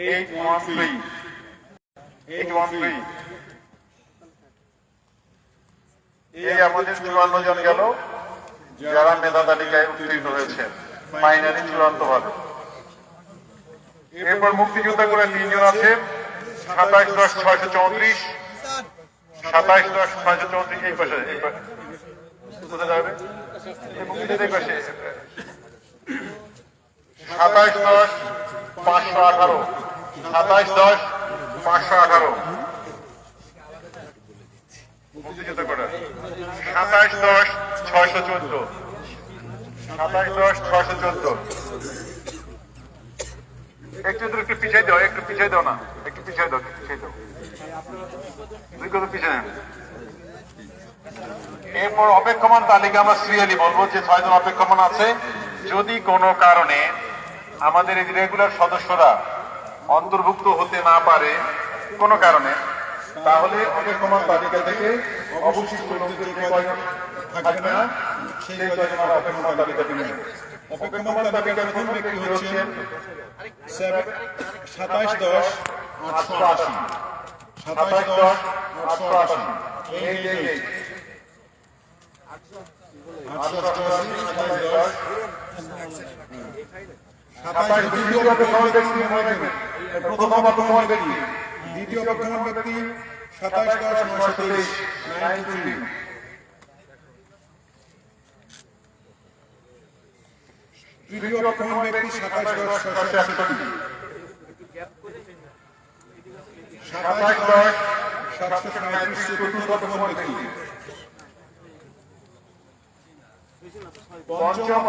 এই আমাদের চুয়ান্ন জন গেল, যারা মেধা তালিকায় উত্তীর্ণ হয়েছে। ফাইনালি চূড়ান্ত ভাবে এরপর মুক্তিযোদ্ধা করে তিনজন আছে। সাতাইশ দশ ছয়শো চৌত্রিশ। সাতাইশ দশ ছয়শো চৌত্রিশ এই পাশে এই পাশে। কোথায় যাবে? মুক্তিযোদ্ধা এই পাশে। সাতাইশ দশ পাঁচশো আঠারো। সাতাইশ দশ, পাঁচশো আঠারো। সাতাইশ দশ, ছয়শো চোদ্দ। সাতাইশ দশ, ছয়শো চোদ্দ। একটু একটু একটু পিছিয়ে দাও, একটু পিছিয়ে দাও না। একটু পিছিয়ে দাও, একটু পিছিয়ে দাও। দুই কত পিছিয়ে দেন এরপর অপেক্ষমান তালিকা আমরা সিরিয়ালি বলব যে ছয়জন অপেক্ষমান আছে। যদি কোনো কারণে আমাদের এই রেগুলার সদস্যরা অন্তর্ভুক্ত হতে না পারে কোনো কারণে, তাহলে অপেক্ষমান তালিকা থেকে অবশিষ্ট লোকদের থাকবে না সাতাইশ দশ, আটশো আশি। দশ, আটশো আশি। এই এই আটশো অষ্টআশি সাতাইশ দশ। সাতাইশ দ্বিতীয় অপেক্ষমান ব্যক্তি। প্রথম অপেক্ষমান ব্যক্তি দ্বিতীয় বর্তমান ব্যক্তি সাতাইশ দশ নয়শো তেইশ নাইন থ্রি। তৃতীয় বর্তমান ব্যক্তি সাতাইশ দশ ছয়শো একষট্টি। সাতাইশ দশ সাতশো সাঁত্রিশ চতুর্থ বর্তমান ব্যক্তি পঞ্চম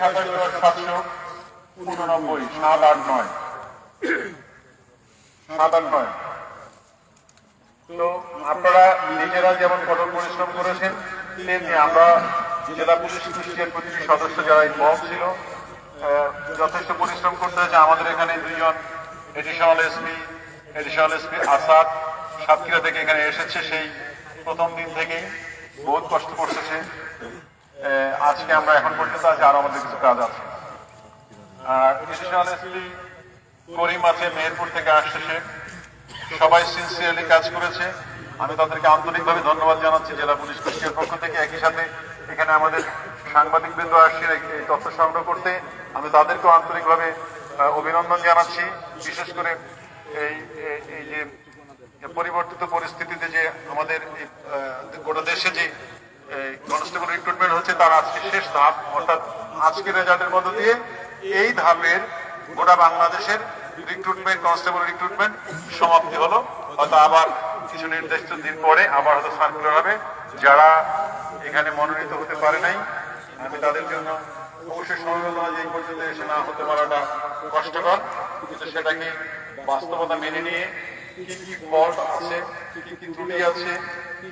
সাতাইশ দশ সাতশো নয়। সাত আট নয়। আপনারা নিজেরা যেমন কঠোর পরিশ্রম করেছেন, তেমনি আমরা জেলা পুলিশ কুষ্টিয়ার প্রতিটি সদস্য যারা ইনভলভ ছিল যথেষ্ট পরিশ্রম করতে হয়েছে। আমাদের এখানে দুইজন additional SP additional SP Asad Satkhira থেকে এখানে এসেছে সেই প্রথম দিন থেকেই। বহুত কষ্ট করতেছে। আজকে আমরা এখন পর্যন্ত আছি আরও আমাদের কিছু কাজ আছে আর এডিশনাল এসপি করিম আছে, মেহেরপুর থেকে আসছে সবাই সিনসিয়ারলি কাজ করেছে। আমি তাদেরকে আন্তরিকভাবে ধন্যবাদ জানাচ্ছি জেলা পুলিশ কুষ্টিয়ার পক্ষ থেকে। একই সাথে এখানে আমাদের সাংবাদিক বৃন্দ আসছে এই তথ্য সংগ্রহ করতে। আমি তাদেরকেও আন্তরিকভাবে অভিনন্দন জানাচ্ছি। বিশেষ করে এই এই- যে পরিবর্তিত পরিস্থিতিতে যে আমাদের গোটা দেশে যে কনস্টেবল রিক্রুটমেন্ট হচ্ছে, তার আজকে শেষ ধাপ। অর্থাৎ আজকে রেজাল্টের মধ্য দিয়ে এই ধাপের গোটা বাংলাদেশের রিক্রুটমেন্ট কনস্টেবল রিক্রুটমেন্ট সমাপ্তি হলো। হয়তো আবার কিছু নির্দিষ্ট দিন পরে আবার হয়তো সার্কুলার হবে। যারা এখানে মনোনীত হতে পারে নাই, আমি তাদের জন্য অবশ্যই সমবেদনা যে পর্যন্ত এসে না হতে পারাটা কষ্টকর। কিন্তু সেটাকে বাস্তবতা মেনে নিয়ে কি কি ফল্ট আছে, কি কি ত্রুটি আছে,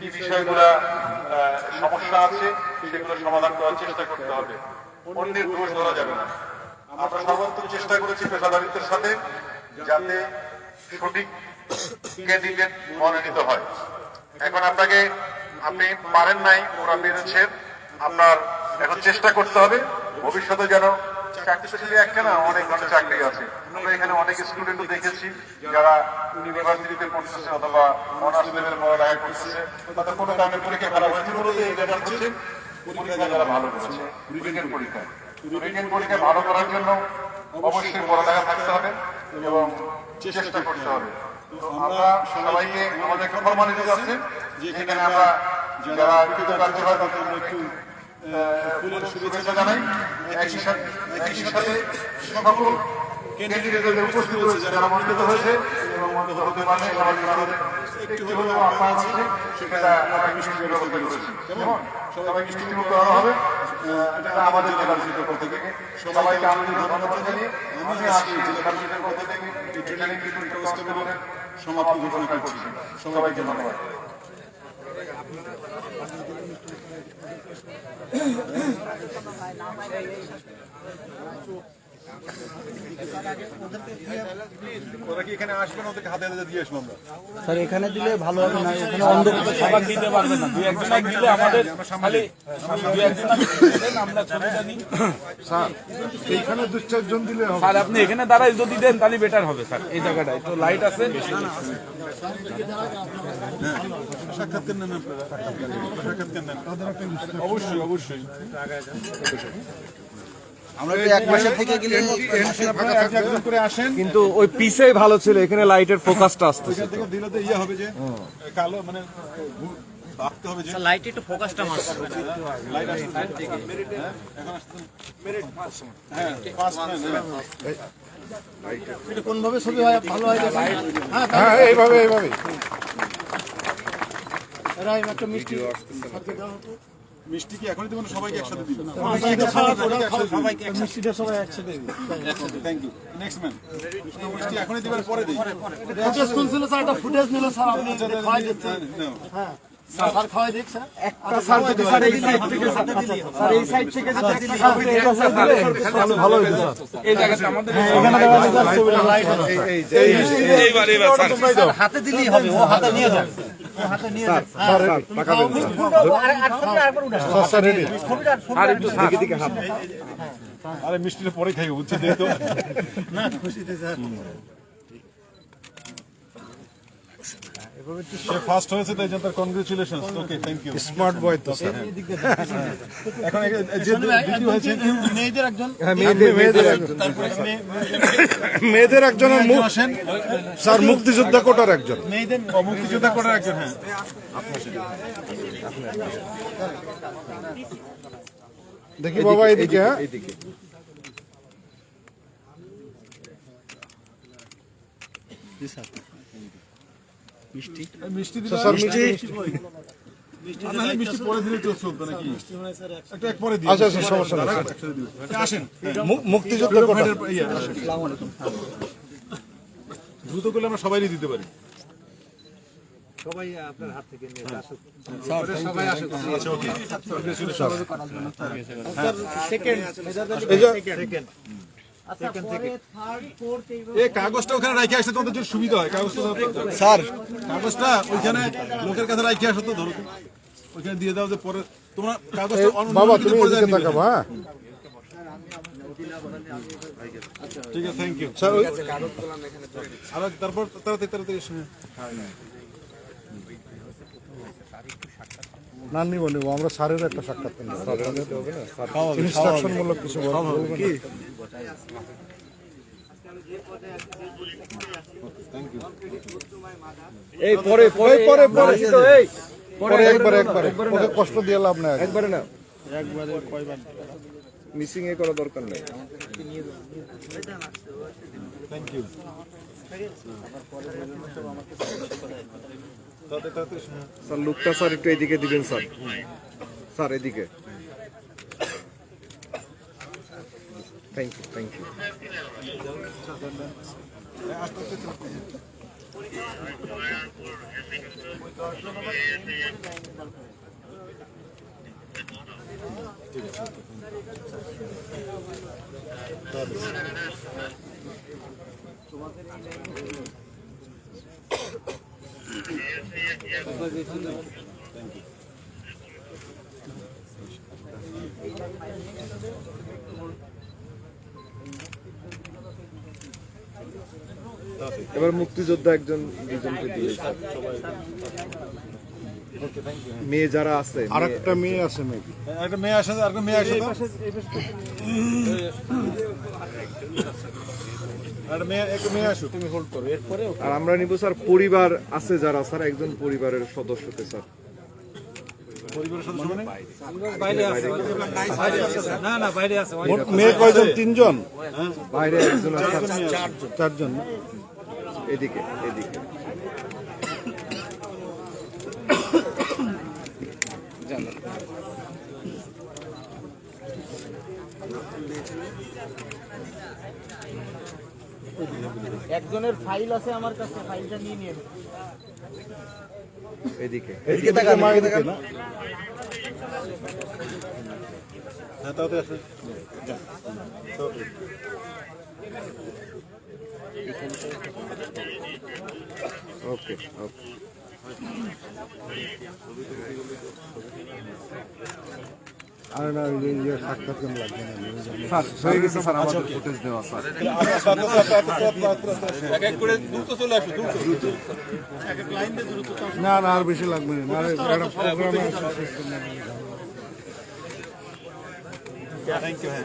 কি বিষয়গুলা সমস্যা আছে, সেগুলো সমাধান করার চেষ্টা করতে হবে। অন্যের দোষ ধরা যাবে না। আমরা সর্বোত্তম চেষ্টা করেছি পেশাদারিত্বের সাথে যাতে সঠিক ক্যান্ডিডেট মনোনীত হয়। এখন আপনাকে আপনি পারেন নাই, ওরা পেরেছেন আপনার এখন চেষ্টা করতে হবে, ভবিষ্যতে যেন চাকরি একটা না, অনেক ধরনের চাকরি আছে। এখানে অনেক দেখেছি, যারা অথবা তাদের কোনো পরীক্ষা হয়েছে যারা ভালো করেছে পরীক্ষা। পরীক্ষা ভালো করার জন্য অবশ্যই পড়ালেখা থাকতে হবে এবং চেষ্টা করতে হবে। আমরা সবাইকে আমাদের আছে যেখানে আমরা যারা কৃতকার্য হয় তাদের একটু ফুলের শুভেচ্ছা জানাই, একই সাথে সকল ক্যান্ডিডেটদের উপস্থিত হয়েছে যারা মনোনীত হয়েছে এবং মনোনীত হতে পারে একটু হলেও আপ্যায়ন আছে, সেটা আমরা মিষ্টির ব্যবস্থা করেছি কেমন সবাইকে মিষ্টিমুখ করানো হবে এটা আমাদের জেলা পরিষদের পক্ষ থেকে। সবাইকে আমাদের ধন্যবাদ জানিয়ে আমি আজকে জেলা পরিষদের পক্ষ থেকে ট্রেনিং ঘোষণা করছি। সবাইকে ধন্যবাদ। ওরা এখানে আসবেন ওদেরকে হাতে হাতে দিয়ে আসব আমরা। স্যার এখানে দিলে ভালো হবে না এখানে অন্ধ সবার দিতে পারবে না। দুই একজন দিলে আমাদের খালি দুই একজন আমরা ছবিটা দিই এইখানে দু চারজন দিলে হবে। আর আপনি এখানে দাঁড়াই যদি দেন তাহলে বেটার হবে স্যার এই জায়গাটায়। তো লাইট আছে? অবশ্যই। অবশ্যই। আমরা তো এক মাসের থেকে গেলে আপনারা এক একজন করে আসেন। কিন্তু ওই পিসে ভালো ছিল এখানে লাইটের ফোকাসটা আসতেছে থেকে দিলে তো ইয়ে হবে যে কালো মানে ভাবতে হবে যে লাইট একটু ফোকাসটা মারছে লাইট আসছে। হ্যাঁ, এখন আসছে। হ্যাঁ ফার্স্ট এটা কোন ভাবে ছবি হয়? ভালো হয় হ্যাঁ হ্যাঁ এইভাবে এইভাবে। এরা একটা মিষ্টি মিষ্টি কি এখনই দেবেন সবাইকে একসাথে দিবেন সবাইকে মিষ্টিটা সবাই একসাথে থ্যাংক ইউ নেক্সট ম্যান মিষ্টি এখনই দিবেন পরে দিই ফুটেজ তুলছিল স্যার একটা ফুটেজ নিল স্যার আপনি খাওয়াই দিচ্ছেন হ্যাঁ স্যার খাওয়াই দিক স্যার একটা স্যার যদি স্যার এই সাইড থেকে স্যার এই সাইড থেকে যদি একটা খাওয়াই দিই ভালো হয়েছে এই জায়গাটা আমাদের এখানে দেওয়া আছে স্যার ছবিটা লাইট এইবার এইবার স্যার হাতে দিলেই হবে ও হাতে নিয়ে যাবে আরে মিষ্টিটা পরে খাই বুঝছি না খুশিতে স্যার সে ফার্স্ট হয়েছে তাই জন্য তার congratulations okay thank you smart boy তো স্যার এখন যে দ্বিতীয় হয়েছে মেয়েদের একজন? হ্যাঁ মেয়েদের একজন। মেয়েদের একজনের মুখ স্যার মুক্তিযোদ্ধা কোটার একজন। মেয়েদের মুক্তিযোদ্ধা করার একজন হ্যাঁ। দেখি বাবা এদিকে হ্যাঁ। এদিকে এই স্যার। মিষ্টি? মিষ্টি পরে দিলে তো চলতো নাকি একটা এক পরে দিই আচ্ছা আচ্ছা সমস্যা নেই স্যার। একসাথে দিও আসেন। মু- মুক্তিযোদ্ধা কোটা। ইয়ে, আসেন। দ্রুত করলে আমরা সবাই দিতে পারি। এই কাগজটা ওখানে রাখে আসতে তোমাদের জন্য সুবিধা হয়। কাগজটা স্যার। কাগজটা ওইখানে লোকের কাছে রাখে আসো তো ধরো। ওইখানে দিয়ে দাও যে পরে তোমরা কাগজটা বাবা তুমি দিয়ে দিবে। হ্যাঁ। ঠিক আছে থ্যাংক ইউ স্যার আর তারপর তাড়াতাড়ি তাড়াতাড়ি শুনে নিব নিব আমরা স্যারের একটা সাক্ষাৎ নেব ইনস্ট্রাকশন মূলক কিছু বলবেন কি? এই পরে পরে পরে পরে। এই পরে একবার একবার ওকে কষ্ট দিয়ে লাভ নাই একবারে না একবারে কয়বার মিসিং এ করা দরকার নেই। থ্যাংক ইউ স্যার লুকটা স্যার একটু এদিকে দিবেন স্যার। স্যার এদিকে। থ্যাংক ইউ থ্যাংক ইউ এবার মুক্তিযোদ্ধা একজন দুজনকে দিয়ে মেয়ে যারা আছে আর একটা মেয়ে আছে মেবি একটা মেয়ে আসে আর একটা মেয়ে মেয়ে মেয়ে এরপরে আর আমরা নিব স্যার পরিবার আছে যারা স্যার একজন পরিবারের সদস্যকে স্যার। পরিবারের সদস্য মানে? বাইরে আছে না না বাইরে আছে মোট মেয়ে কয়জন? তিনজন? বাইরে একজন আছে, চারজন। এদিকে এদিকে। একজনের ফাইল আছে আমার কাছে ফাইলটা নিয়ে নিয়ে এদিকে। এদিকে তাকান এদিকে না হ্যাঁ তাতে আসে ওকে ওকে। আর না ওই যে সাক্ষাৎ কেন লাগবে না হয়ে গেছে স্যার আমাদের ফুটেজ দেওয়া স্যার এক এক করে দ্রুত চলে আসো দ্রুত না না আর বেশি লাগবে না। একটা প্রোগ্রামে থ্যাংক ইউ হ্যাঁ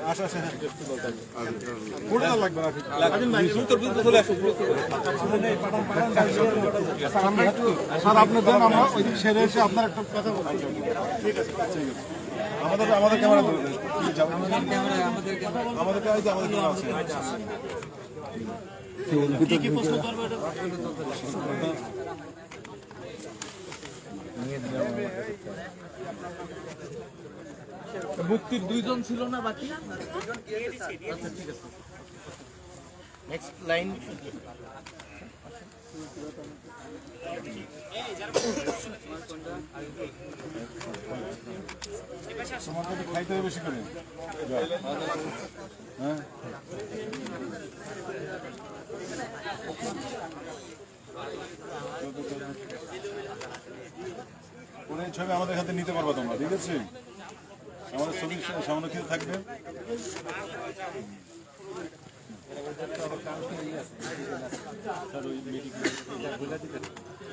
হ্যাঁ লাগবে স্যার আপনি দেন আমরা ওই দিন সেরে এসে আপনার একটা কথা বলছি। আমাদের আমাদের ক্যামেরা ধরে। আমাদের ক্যামেরা আমাদের আমাদের ক্যামেরা আছে। মুক্তির দুইজন ছিল না বাকি? নেক্সট লাইন তোমাকে খাইতে হবে বেশি করে হ্যাঁ এই ছবি আমাদের হাতে নিতে পারবা তোমরা, ঠিক আছে? আমাদের ছবি সামনে কি থাকবে। এই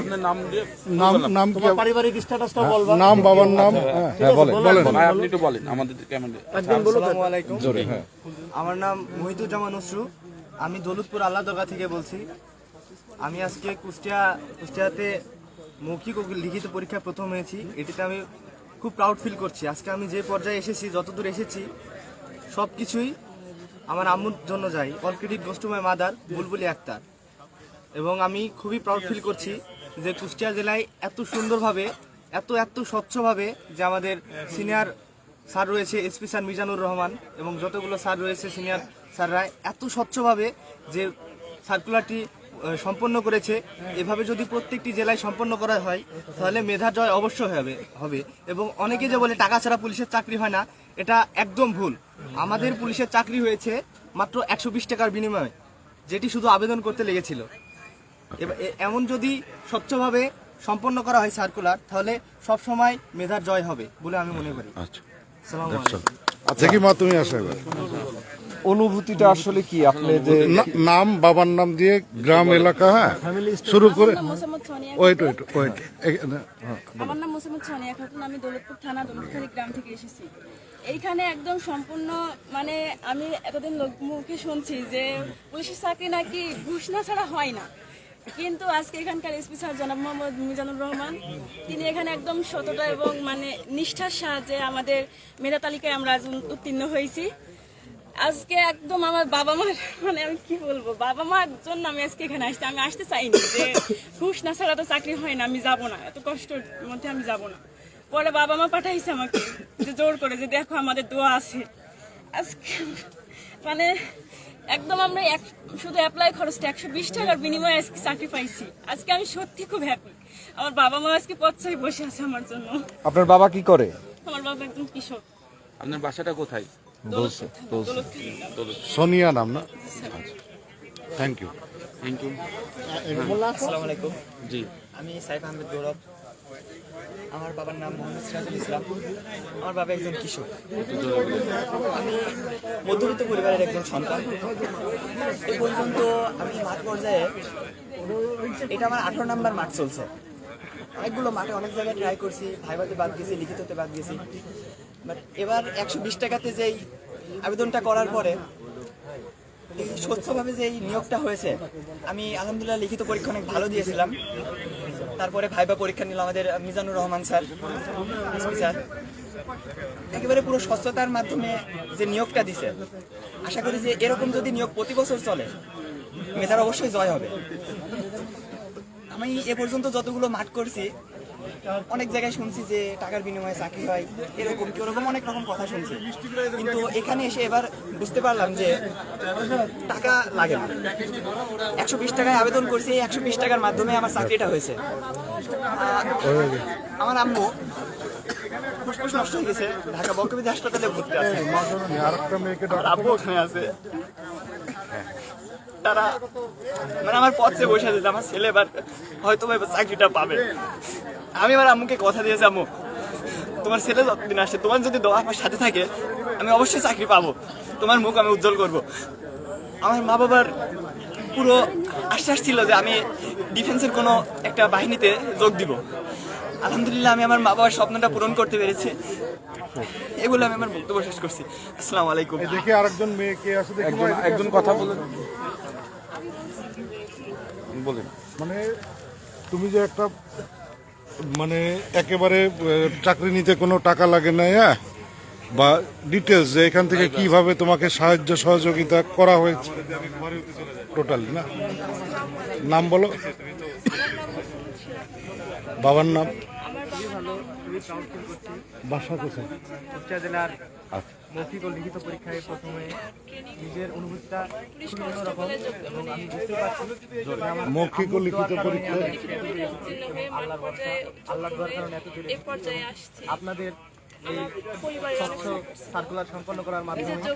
আপনার নাম দিয়ে নাম নাম কি? পারিবারিক স্ট্যাটাসটা বলবা। নাম বাবার নাম হ্যাঁ বলেন বলেন। ভাই, আপনি একটু বলেন আমাদের কেমন আসসালামু আলাইকুম। হ্যাঁ। আমার নাম মহিদুজ্জামান নসরু। আমি দৌলতপুর আল্লাহদগা থেকে বলছি। আমি আজকে কুষ্টিয়া কুষ্টিয়াতে মৌখিক ও লিখিত পরীক্ষা প্রথম হয়েছি। এটিতে আমি খুব প্রাউড ফিল করছি। আজকে আমি যে পর্যায়ে এসেছি যতদূর এসেছি সব কিছুই আমার আম্মুর জন্য যাই। অল ক্রেডিট মাদার বুলবুলি আক্তার এবং আমি খুবই প্রাউড ফিল করছি যে কুষ্টিয়া জেলায় এত সুন্দরভাবে, এত এত স্বচ্ছভাবে যে আমাদের সিনিয়র স্যার রয়েছে এসপি স্যার মিজানুর রহমান এবং যতগুলো স্যার রয়েছে সিনিয়র স্যাররা এত স্বচ্ছভাবে যে সার্কুলারটি সম্পন্ন করেছে। এভাবে যদি প্রত্যেকটি জেলায় সম্পন্ন করা হয়, তাহলে মেধা জয় অবশ্যই হবে হবে। এবং অনেকে যে বলে টাকা ছাড়া পুলিশের চাকরি হয় না, এটা একদম ভুল। আমাদের পুলিশের চাকরি হয়েছে মাত্র একশো বিশ টাকার বিনিময়ে, যেটি শুধু আবেদন করতে লেগেছিল। এমন যদি স্বচ্ছভাবে সম্পন্ন করা হয় সার্কুলার তাহলে সব সময় মেধার জয় হবে বলে আমি মনে করি। আচ্ছা। আচ্ছা। কি মা তুমি আসো এবার। অনুভূতিটা আসলে কি? আপনি যে নাম বাবার নাম দিয়ে গ্রাম এলাকা হ্যাঁ? শুরু করে নাম Mosammat Sonia wait wait wait. আমার নাম মোসাম্মদ সোনিয়া খাতুন। আমি দৌলতপুর থানা দৌলতখালী গ্রাম থেকে এসেছি। এইখানে একদম সম্পূর্ণ মানে আমি এতদিন লোক মুখে শুনছি যে পুলিশের চাকরি নাকি ঘুষ না ছাড়া হয় না। কিন্তু আজকে এখানকার এসপি স্যার জনাব মোহাম্মদ মিজানুর রহমান, তিনি এখানে একদম সততা এবং মানে নিষ্ঠার সাহায্যে আমাদের মেধা তালিকায় আমরা উত্তীর্ণ হয়েছি। আজকে একদম আমার বাবা মার মানে আমি কি বলব, বাবা মার জন্য আমি আজকে এখানে আসছি। আমি আসতে চাইনি যে ঘুষ না ছাড়া তো চাকরি হয় না, আমি যাব না, এত কষ্টের মধ্যে আমি যাব না। পরে বাবা মা পাঠাইছে আমাকে যে জোর করে যে দেখো আমাদের দোয়া আছে। আজকে মানে একদম আমরা এক শুধু অ্যাপ্লাই খরচটা একশো বিশ টাকার বিনিময়ে আজকে চাকরি পাইছি। আজকে আমি সত্যি খুব হ্যাপি আমার বাবা মা আজকে পথচাই বসে আছে আমার জন্য। আপনার বাবা কি করে? আমার বাবা একদম কৃষক। আপনার বাসাটা কোথায়? সোনিয়া নাম না? থ্যাংক ইউ থ্যাংক ইউ আসসালামু আলাইকুম। জি। আমি সাইফ আহমেদ গৌরব। আমার বাবার নাম মোহাম্মদ সিরাজুল ইসলাম। আমার বাবা একজন আমি মধ্যবিত্ত পরিবারের একজন সন্তান। এ পর্যন্ত আমি মাঠ পর্যায়ে এটা আমার আঠারো নাম্বার মাঠ চলছে। অনেকগুলো মাঠে অনেক জায়গায় ট্রাই করছি, ভাইবাতে বাদ গেছি, লিখিততে বাদ গেছি। বাট এবার একশো বিশ টাকাতে যেই আবেদনটা করার পরে স্বচ্ছভাবে যে এই নিয়োগটা হয়েছে, আমি আলহামদুলিল্লাহ লিখিত পরীক্ষা অনেক ভালো দিয়েছিলাম। তারপরে ভাইবা পরীক্ষা নিল আমাদের মিজানুর রহমান স্যার। স্যার, একেবারে পুরো স্বচ্ছতার মাধ্যমে যে নিয়োগটা দিছে, আশা করি যে এরকম যদি নিয়োগ প্রতি বছর চলে, মেধার অবশ্যই জয় হবে। আমি এ পর্যন্ত যতগুলো মাঠ করছি অনেক জায়গায় শুনছি যে টাকার বিনিময়ে চাকরি হয়, এরকম কি ওরকম অনেক রকম কথা শুনছি। কিন্তু এখানে এসে এবার বুঝতে পারলাম যে টাকা লাগে না। একশো বিশ টাকায় আবেদন করছি, এই একশো বিশ টাকার মাধ্যমে আমার চাকরিটা হয়েছে। আমার আম্মু নষ্ট হয়ে গেছে, ঢাকা আব্বু ওখানে আছে। তারা মানে আমার পথে বসে আছে আমার ছেলে এবার হয়তো চাকরিটা পাবে। আমি আমার আম্মুকে কথা দিয়েছি আম্মু তোমার ছেলে যতদিন আসে তোমার যদি দোয়া আমার সাথে থাকে আমি অবশ্যই চাকরি পাবো। তোমার মুখ আমি উজ্জ্বল করব। আমার মা বাবার পুরো আশ্বাস ছিল যে আমি ডিফেন্সের কোনো একটা বাহিনীতে যোগ দিব। আলহামদুলিল্লাহ আমি আমার মা বাবার স্বপ্নটা পূরণ করতে পেরেছি। এগুলো আমি আমার বক্তব্য শেষ করছি। আসসালামু আলাইকুম। এই দেখি আরেকজন মেয়েকে আছে একজন একজন কথা বলেন। বলেন। মানে তুমি যে একটা মানে একেবারে চাকরি নিতে কোনো টাকা লাগে না হ্যাঁ? বা ডিটেলস যে এখান থেকে কীভাবে তোমাকে সাহায্য সহযোগিতা করা হয়েছে। টোটালি না? নাম বলো। বাবার নাম? বাসা কোথায়? জেলার মৌখিক ও লিখিত পরীক্ষায় প্রথমে নিজের অনুভূতিটা খুবই অন্যরকম এবং আমি বুঝতে পারছি মৌখিক ও লিখিত পরীক্ষায় আল্লাহর কারণে এত দূরে এ পর্যায়ে আসছি। আপনাদের এই স্বচ্ছ সার্কুলার সম্পন্ন করার মাধ্যমে পেলাম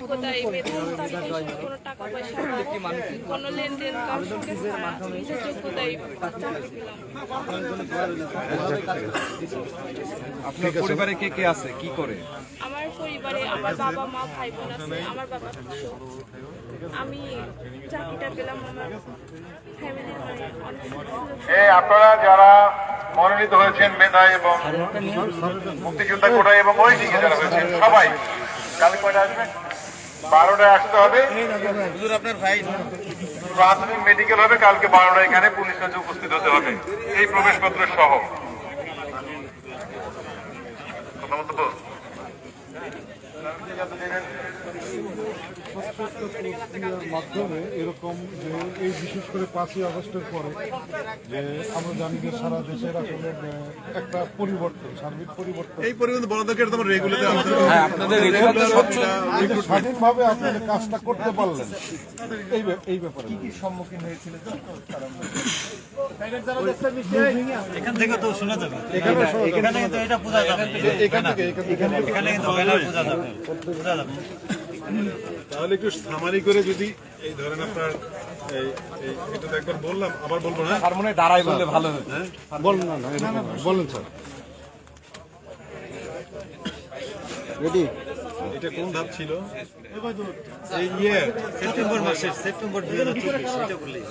আপনার পরিবারে কে কে আছে? কি করে? আমার পরিবারে আমার বাবা মা ভাই বোন আছে আমার বাবা আমি চাকরিটা পেলাম আমার ফ্যামিলির মানে আপনারা যারা মনোনীত হয়েছেন মেধা এবং মুক্তিযোদ্ধা কোটায় এবং ওই দিকে যারা হয়েছেন সবাই। কাল কয়টা আসবেন বারোটায় আসতে হবে। প্রাথমিক মেডিকেল হবে কালকে বারোটা এখানে পুলিশ কাছে উপস্থিত হতে হবে। এই প্রবেশপত্র সহ। কথা? মাধ্যমে এরকম যে এই বিশেষ করে পাঁচই আগস্টের পরে যে আমরা জানি যে সারা দেশের আসলে একটা পরিবর্তন সার্বিক পরিবর্তন। এই দরকার তোমার রেগুলেতে হ্যাঁ আপনাদের রেগুলার তো স্বচ্ছ স্বাধীনভাবে আপনারা কাজটা করতে পারলেন এই এই ব্যাপারে কি কি সম্মুখীন হয়েছিল এখান থেকে তো শোনা যাবে। এখানে শোনা যাবে। এখানে কিন্তু এটা বোঝা যাবে। এখান থেকে এখান থেকে। এখানে কিন্তু ব্যানার বোঝা যাবে। বোঝা যাবে। তাহলে একটু সামারি করে যদি এই ধরেন আপনার এটা তো একবার বললাম আবার বলব না তার মনে দাঁড়াই বললে ভালো বলুন না। বলুন স্যার। রেডি? এটা কোন ধাপ ছিল? এই ইয়ে সেপ্টেম্বর মাসের সেপ্টেম্বর দুই হাজার চব্বিশ এটা বললেই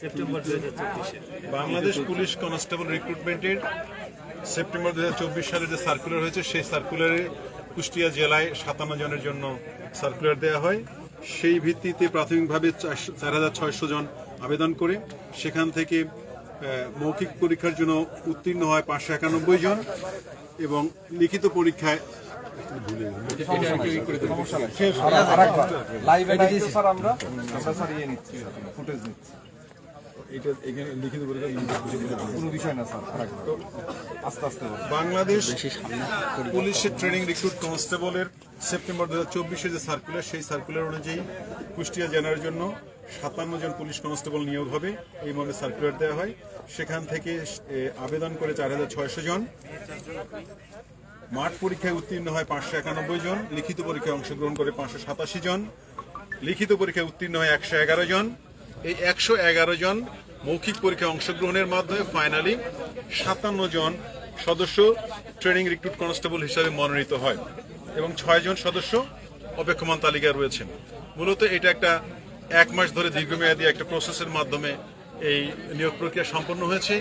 সেপ্টেম্বর দুই হাজার চব্বিশে বাংলাদেশ পুলিশ কনস্টেবল রিক্রুটমেন্টের সেপ্টেম্বর দুই হাজার চব্বিশ সালে যে সার্কুলার হয়েছে সেই সার্কুলারে কুষ্টিয়া জেলায় সাতান্ন জনের জন্য সার্কুলার দেওয়া হয়। সেই ভিত্তিতে প্রাথমিকভাবে চার হাজার ছয়শো জন আবেদন করে সেখান থেকে মৌখিক পরীক্ষার জন্য উত্তীর্ণ হয় পাঁচশো একানব্বই জন এবং লিখিত পরীক্ষায় লাইভ এ স্যার আমরা। এটা এখানে লিখিত পরীক্ষা কোনো বিষয় না স্যার আস্তে আস্তে। বাংলাদেশ পুলিশের ট্রেনিং রিক্রুট কনস্টেবলের সেপ্টেম্বর দু হাজার চব্বিশে যে সার্কুলার সেই সার্কুলার অনুযায়ী কুষ্টিয়া জেলার জন্য সাতান্ন জন পুলিশ কনস্টেবল নিয়োগ হবে। এই মর্মে সার্কুলার দেওয়া হয়। সেখান থেকে আবেদন করে চার হাজার ছয়শো জন। মাঠ পরীক্ষায় উত্তীর্ণ হয় পাঁচশো একানব্বই জন। লিখিত পরীক্ষায় অংশগ্রহণ করে পাঁচশো সাতাশি জন। লিখিত পরীক্ষায় উত্তীর্ণ হয় একশো এগারো জন। এই একশো এগারো জন মৌখিক পরীক্ষায় অংশগ্রহণের মাধ্যমে ফাইনালি সাতান্ন জন সদস্য ট্রেনিং রিক্রুট কনস্টেবল হিসাবে মনোনীত হয় এবং ছয় জন সদস্য অপেক্ষমান তালিকায় রয়েছেন। মূলত এটা একটা এক মাস ধরে দীর্ঘমেয়াদী একটা প্রসেসের মাধ্যমে এই নিয়োগ প্রক্রিয়া সম্পন্ন হয়েছে।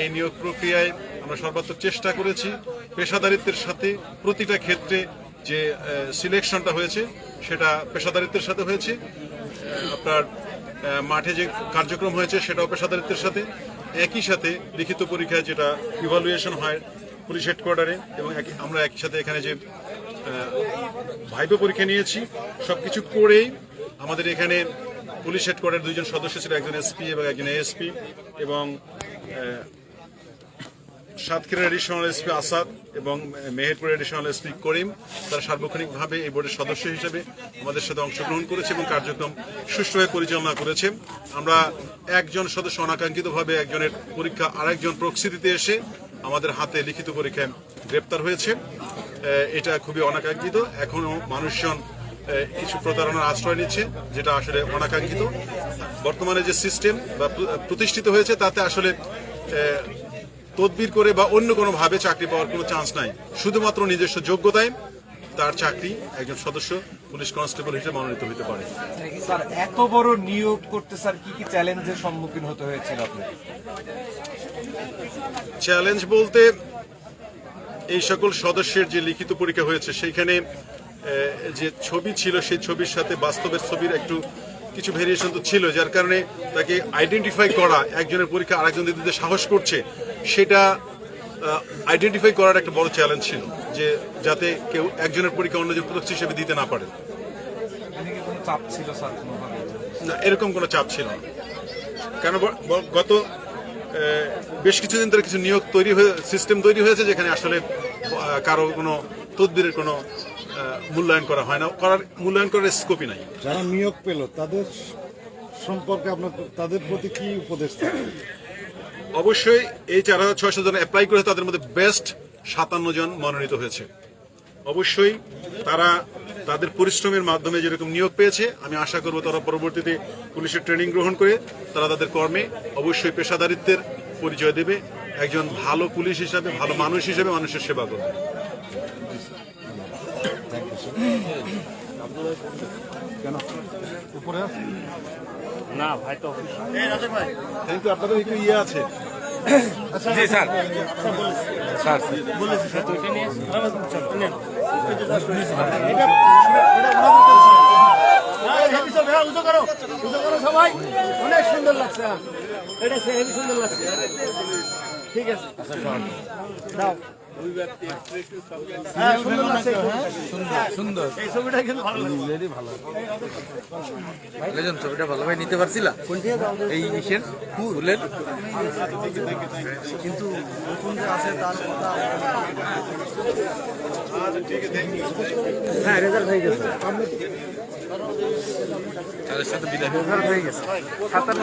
এই নিয়োগ প্রক্রিয়ায় আমরা সর্বাত্মক চেষ্টা করেছি। পেশাদারিত্বের সাথে প্রতিটা ক্ষেত্রে যে সিলেকশনটা হয়েছে, সেটা পেশাদারিত্বের সাথে হয়েছে। আপনার মাঠে যে কার্যক্রম হয়েছে সেটাও পেশাদারিত্বের সাথে, একই সাথে লিখিত পরীক্ষায় যেটা ইভালুয়েশন হয় পুলিশ হেডকোয়ার্টারে এবং আমরা একই সাথে এখানে যে ভাইপো পরীক্ষা নিয়েছি সব কিছু করেই আমাদের এখানে পুলিশ হেডকোয়ার্টার দুজন সদস্য ছিল, একজন এসপি এবং একজন এএসপি এবং সাতক্ষীরা এডিশনাল এসপি আসাদ এবং মেহেরপুর এডিশনাল এসপি করিম তারা সার্বক্ষণিকভাবে এই বোর্ডের সদস্য হিসেবে আমাদের সাথে অংশগ্রহণ করেছে এবং কার্যক্রম সুষ্ঠুভাবে পরিচালনা করেছে। আমরা একজন সদস্য অনাকাঙ্ক্ষিতভাবে একজনের পরীক্ষা আরেকজন প্রকৃতিতে এসে আমাদের হাতে লিখিত পরীক্ষায় গ্রেপ্তার হয়েছে। এটা খুবই অনাকাঙ্ক্ষিত। এখনও মানুষজন কিছু প্রতারণার আশ্রয় নিচ্ছে, যেটা আসলে অনাকাঙ্ক্ষিত। বর্তমানে যে সিস্টেম বা প্রতিষ্ঠিত হয়েছে, তাতে আসলে তদবির করে বা অন্য কোনো ভাবে চাকরি পাওয়ার কোনো চান্স নাই। শুধুমাত্র নিজস্ব যোগ্যতায় তার চাকরি একজন সদস্য পুলিশ কনস্টেবল হিসেবে মনোনীত হতে পারে। স্যার এত বড় নিয়োগ করতে স্যার কি কি চ্যালেঞ্জের সম্মুখীন হতে হয়েছিল আপনার চ্যালেঞ্জ বলতে এই সকল সদস্যের যে লিখিত পরীক্ষা হয়েছে সেইখানে যে ছবি ছিল সেই ছবির সাথে বাস্তবের ছবির একটু কিছু ভেরিয়েশন তো ছিল যার কারণে তাকে আইডেন্টিফাই করা একজনের পরীক্ষা আরেকজন দিতে সাহস করছে সেটা আইডেন্টিফাই করার একটা বড় চ্যালেঞ্জ ছিল যে যাতে কেউ একজনের পরীক্ষা অন্যজন প্রতিষ্ঠা হিসেবে দিতে না পারে। না এরকম কোনো চাপ ছিল না। কেন গত বেশ কিছুদিন ধরে কিছু নিয়োগ তৈরি হয়ে সিস্টেম তৈরি হয়েছে যেখানে আসলে কারও কোনো তদবিরের কোনো মূল্যায়ন করা হয় না। করার মূল্যায়ন করার স্কোপই নাই। যারা নিয়োগ পেল তাদের সম্পর্কে আপনার তাদের প্রতি কি উপদেশ অবশ্যই এই চার হাজার ছয়শো জন অ্যাপ্লাই করেছে তাদের মধ্যে বেস্ট সাতান্ন জন মনোনীত হয়েছে। অবশ্যই তারা তাদের পরিশ্রমের মাধ্যমে যেরকম নিয়োগ পেয়েছে আমি আশা করব তারা পরবর্তীতে পুলিশের ট্রেনিং গ্রহণ করে তারা তাদের কর্মে অবশ্যই পেশাদারিত্বের পরিচয় দেবে। একজন ভালো পুলিশ হিসাবে ভালো মানুষ হিসেবে মানুষের সেবা করবে। থ্যাংক ইউ আপনাদের একটু ইয়ে আছে জি স্যার স্যার অনেক সুন্দর লাগছে এটা হেভি সুন্দর লাগছে ঠিক আছে দাও হ্যাঁ সুন্দর সুন্দর। ছবিটা ভালো নিতে পারছিলা? এই ইসের ফুলের? কিন্তু নতুন যে আছে তার কথা হ্যাঁ রেজাল্ট হয়ে গেছে। তাদের সাথে বিদায় হয়ে গেছে। সাতান্ন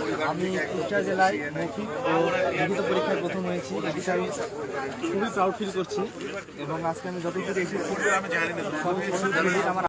আমি কোচা জেলায় মৌখিক ও লিখিত পরীক্ষায় প্রথম হয়েছি এটিতে আমি খুবই প্রাউড ফিল করছি। এবং আজকে আমি যতদূর এসেছি সব আমার